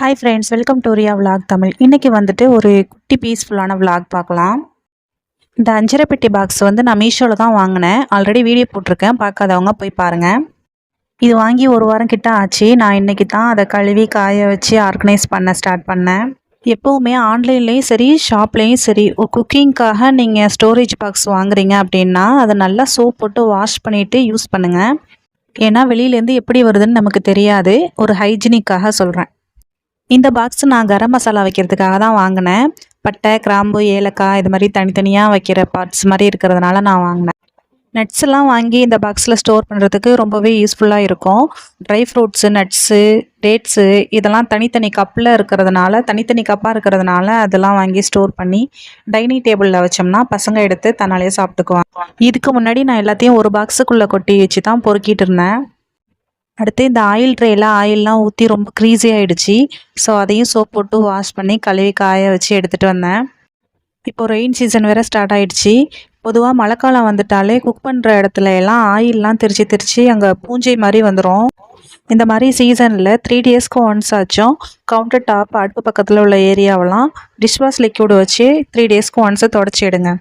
Hi friends welcome to Riya vlog Tamil இன்றைக்கி வந்துட்டு ஒரு குட்டி பீஸ்ஃபுல்லான vlog பார்க்கலாம். இந்த அஞ்சரை பெட்டி பாக்ஸ் வந்து நான் மீஷோவில் தான் வாங்கினேன். ஆல்ரெடி வீடியோ போட்டிருக்கேன். பார்க்காதவங்க போய் பாருங்கள் இது வாங்கி ஒரு வாரம் கிட்ட ஆச்சு. நான் இன்றைக்கி தான் அதை கழுவி காய வச்சு ஆர்கனைஸ் பண்ண ஸ்டார்ட் பண்ணேன். எப்போவுமே ஆன்லைன்லேயும் சரி ஷாப்லேயும் சரி ஒரு குக்கிங்க்காக நீங்கள் ஸ்டோரேஜ் பாக்ஸ் வாங்குறீங்க அப்படின்னா அதை நல்லா சோப் போட்டு வாஷ் பண்ணிவிட்டு யூஸ் பண்ணுங்கள் ஏன்னா வெளியிலேருந்து எப்படி வருதுன்னு நமக்கு தெரியாது. ஒரு ஹைஜீனிக்காக சொல்கிறேன் இந்த பாக்ஸ் நான் கரம் மசாலா வைக்கிறதுக்காக தான் வாங்கினேன். பட்டை கிராம்பு ஏலக்காய் இது மாதிரி தனித்தனியாக வைக்கிற பார்ட்ஸ் மாதிரி இருக்கிறதுனால நான் வாங்கினேன். நட்ஸ் எல்லாம் வாங்கி இந்த பாக்ஸில் ஸ்டோர் பண்ணுறதுக்கு ரொம்பவே யூஸ்ஃபுல்லாக இருக்கும். ட்ரை ஃப்ரூட்ஸு நட்ஸு டேட்ஸு இதெல்லாம் தனித்தனி கப்பில் இருக்கிறதுனால தனித்தனி கப்பாக இருக்கிறதுனால அதெல்லாம் வாங்கி ஸ்டோர் பண்ணி டைனிங் டேபிளில் வச்சோம்னா பசங்க எடுத்து தன்னாலே சாப்பிட்டுக்குவாங்க. இதுக்கு முன்னாடி நான் எல்லாத்தையும் ஒரு பாக்ஸுக்குள்ளே கொட்டி வச்சு தான் பொறுக்கிட்டு இருந்தேன். அடுத்து இந்த ஆயில் ட்ரேயில் ஆயிலெலாம் ஊற்றி ரொம்ப க்ரீஸி ஆகிடுச்சு ஸோ அதையும் சோப் போட்டு வாஷ் பண்ணி கழுவி காய வச்சு எடுத்துகிட்டு வந்தேன். இப்போ ரெயின் சீசன் வேறு ஸ்டார்ட் ஆகிடுச்சு பொதுவாக மழைக்காலம் வந்துட்டாலே குக் பண்ணுற இடத்துல எல்லாம் ஆயிலெலாம் திரிச்சு திரிச்சு அங்கே பூஞ்சை மாதிரி வந்துடும் இந்த மாதிரி சீசனில் த்ரீ டேஸ்க்கு ஒன்ஸ் ஆச்சும் கவுண்டர் டாப் அடுப்பு பக்கத்தில் உள்ள ஏரியாவெல்லாம் டிஷ்வாஷ் லிக்யூடு வச்சு த்ரீ டேஸ்க்கு ஒன்ஸு தொடச்சிடுங்க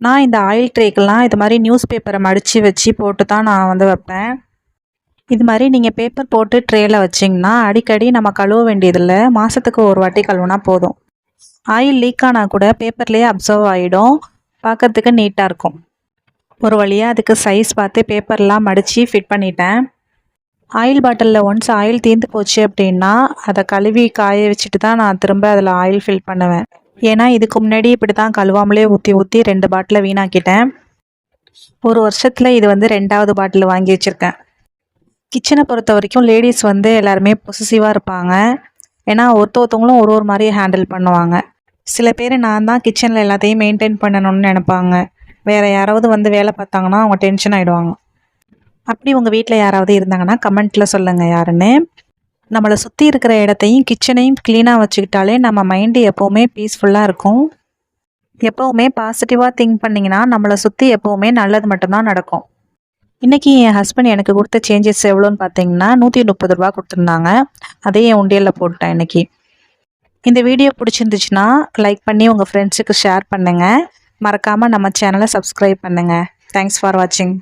நான் இந்த ஆயில் ட்ரேக்கெல்லாம் இது மாதிரி நியூஸ் பேப்பரை மடித்து வச்சு போட்டு தான் நான் வந்து வைப்பேன். இது மாதிரி நீங்கள் பேப்பர் போட்டு ட்ரேயில் வச்சிங்கன்னா அடிக்கடி நம்ம கழுவ வேண்டியதில்லை. மாதத்துக்கு ஒரு வாட்டி கழுவுனா போதும். ஆயில் லீக் ஆனால் கூட பேப்பர்லேயே அப்சர்வ் ஆகிடும் பார்க்கறதுக்கு நீட்டாக இருக்கும். ஒரு வழியாக அதுக்கு சைஸ் பார்த்து பேப்பர்லாம் மடித்து ஃபிட் பண்ணிட்டேன். ஆயில் பாட்டிலில் ஒன்ஸ் ஆயில் தீர்ந்து போச்சு அப்படின்னா அதை கழுவி காய வச்சுட்டு தான் நான் திரும்ப அதில் ஆயில் ஃபில் பண்ணுவேன். ஏன்னா இதுக்கு முன்னாடி இப்படி தான் கழுவாமலே ஊற்றி ஊற்றி ரெண்டு பாட்டிலை வீணாக்கிட்டேன். ஒரு வருஷத்தில் இது வந்து ரெண்டாவது பாட்டில் வாங்கி வச்சுருக்கேன். கிச்சனை பொறுத்த வரைக்கும் லேடிஸ் வந்து எல்லாருமே பொசிசிவாக இருப்பாங்க. ஏன்னா ஒருத்த ஒருத்தவங்களும் ஒரு ஒரு மாதிரி ஹேண்டில் பண்ணுவாங்க. சில பேர் நான் தான் கிச்சனில் எல்லாத்தையும் மெயின்டைன் பண்ணணும்னு நினைப்பாங்க. வேறு யாராவது வந்து வேலை பார்த்தாங்கன்னா அவங்க டென்ஷன் ஆகிடுவாங்க அப்படி உங்கள் வீட்டில் யாராவது இருந்தாங்கன்னா கமெண்ட்டில் சொல்லுங்கள் யாருன்னு. நம்மளை சுற்றி இருக்கிற இடத்தையும் கிச்சனையும் க்ளீனாக வச்சுக்கிட்டாலே நம்ம மைண்டு எப்போவுமே பீஸ்ஃபுல்லாக இருக்கும். எப்போவுமே பாசிட்டிவாக திங்க் பண்ணிங்கன்னா நம்மளை சுற்றி எப்போவுமே நல்லது மட்டும்தான் நடக்கும். இன்றைக்கி என் ஹஸ்பண்ட் எனக்கு கொடுத்த சேஞ்சஸ் எவ்வளோன்னு பார்த்தீங்கன்னா நூற்றி முப்பது ரூபா கொடுத்துருந்தாங்க. அதே என் உண்டியலில் போட்டேன் இன்றைக்கி இந்த வீடியோ பிடிச்சிருந்துச்சுன்னா லைக் பண்ணி உங்கள் ஃப்ரெண்ட்ஸுக்கு ஷேர் பண்ணுங்கள் மறக்காமல் நம்ம சேனலை சப்ஸ்கிரைப் பண்ணுங்கள் தேங்க்ஸ் ஃபார் வாட்சிங்